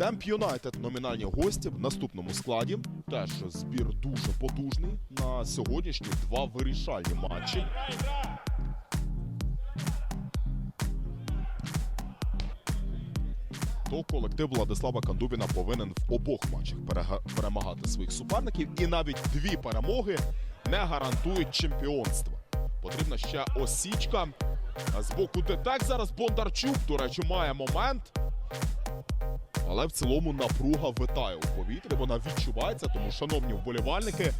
Темп Юнайтед номінальні гості в наступному складі. Теж збір дуже потужний на сьогоднішні два вирішальні матчі. То колектив Владислава Кандубіна повинен в обох матчах перемагати своїх суперників, і навіть дві перемоги не гарантують чемпіонства. Потрібна ще осічка. З боку ДТЕК зараз Бондарчук, до речі, має момент. Але в цілому напруга витає у повітрі. Вона відчувається. Тому, шановні вболівальники,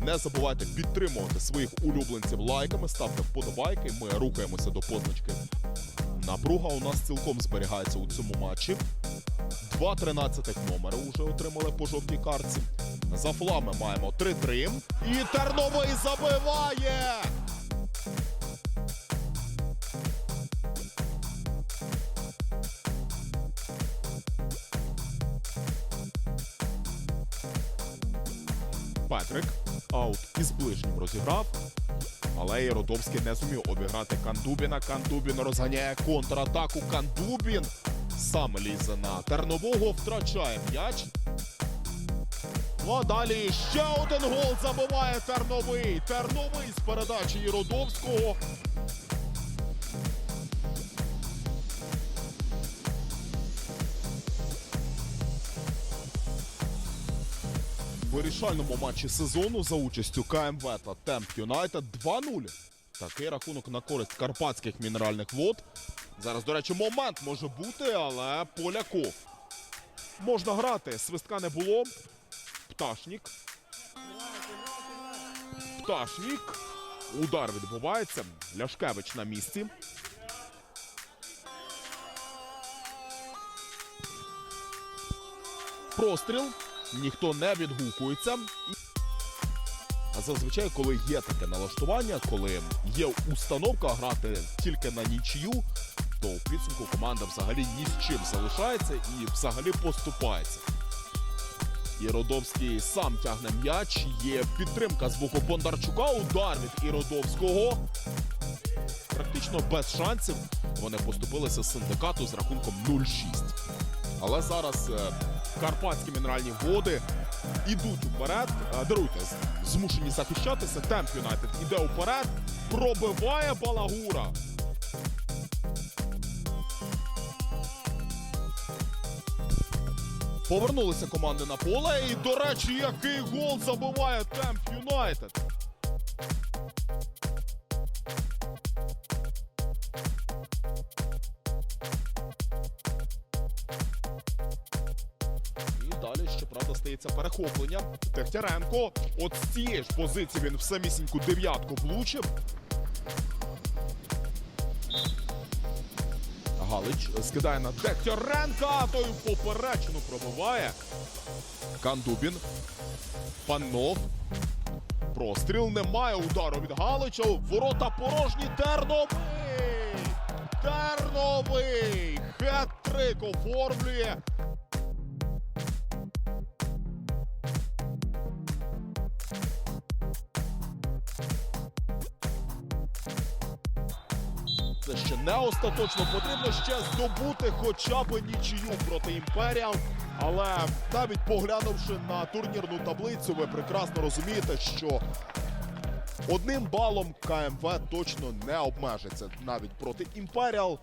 не забувайте підтримувати своїх улюбленців лайками, ставте вподобайки. Ми рухаємося до позначки. Напруга у нас цілком зберігається у цьому матчі. Два 13 номери вже отримали по жовтій картці. За флами маємо 3-3. І Терновий забиває! Петрик аут із ближнім розіграв. Але Єродовський не зумів обіграти Кандубіна. Кандубін розганяє контратаку. Кандубін сам лізе на Тернового, втрачає м'яч. Ну а далі ще один гол забиває Терновий. Терновий з передачі Єродовського. Вирішальному матчі сезону за участю КМВ та Темп Юнайтед 2-0. Такий рахунок на користь карпатських мінеральних вод. Зараз, до речі, момент може бути, але Поляков. Можна грати. Свистка не було. Пташнік. Пташнік. Удар відбувається. Ляшкевич на місці. Простріл. Ніхто не відгукується. А зазвичай, коли є таке налаштування, коли є установка грати тільки на нічию, то в підсумку команда взагалі ні з чим залишається і взагалі поступається. Іродовський сам тягне м'яч. Є підтримка з боку Бондарчука. Удар від Іродовського. Практично без шансів. Вони поступилися з синдикату з рахунком 0-6. Але зараз е, карпатські мінеральні води ідуть уперед. Е, Даруйте, змушені захищатися. Темп Юнайтед іде уперед, пробиває Балагура. Повернулися команди на поле. І, до речі, який гол забиває Темп Юнайтед. Щоправда, стається перехоплення. Дегтяренко. От з цієї ж позиції він в самісіньку дев'ятку влучив. Галич скидає на Дегтяренка, той поперечину пробиває. Кандубін. Панов. Простріл немає удару від Галича. Ворота порожні. Терновий! Терновий! Хет-трик оформлює. Це ще не остаточно. Потрібно ще здобути хоча б нічию проти Імперіал. Але навіть поглянувши на турнірну таблицю, ви прекрасно розумієте, що одним балом КМВ точно не обмежиться навіть проти Імперіал.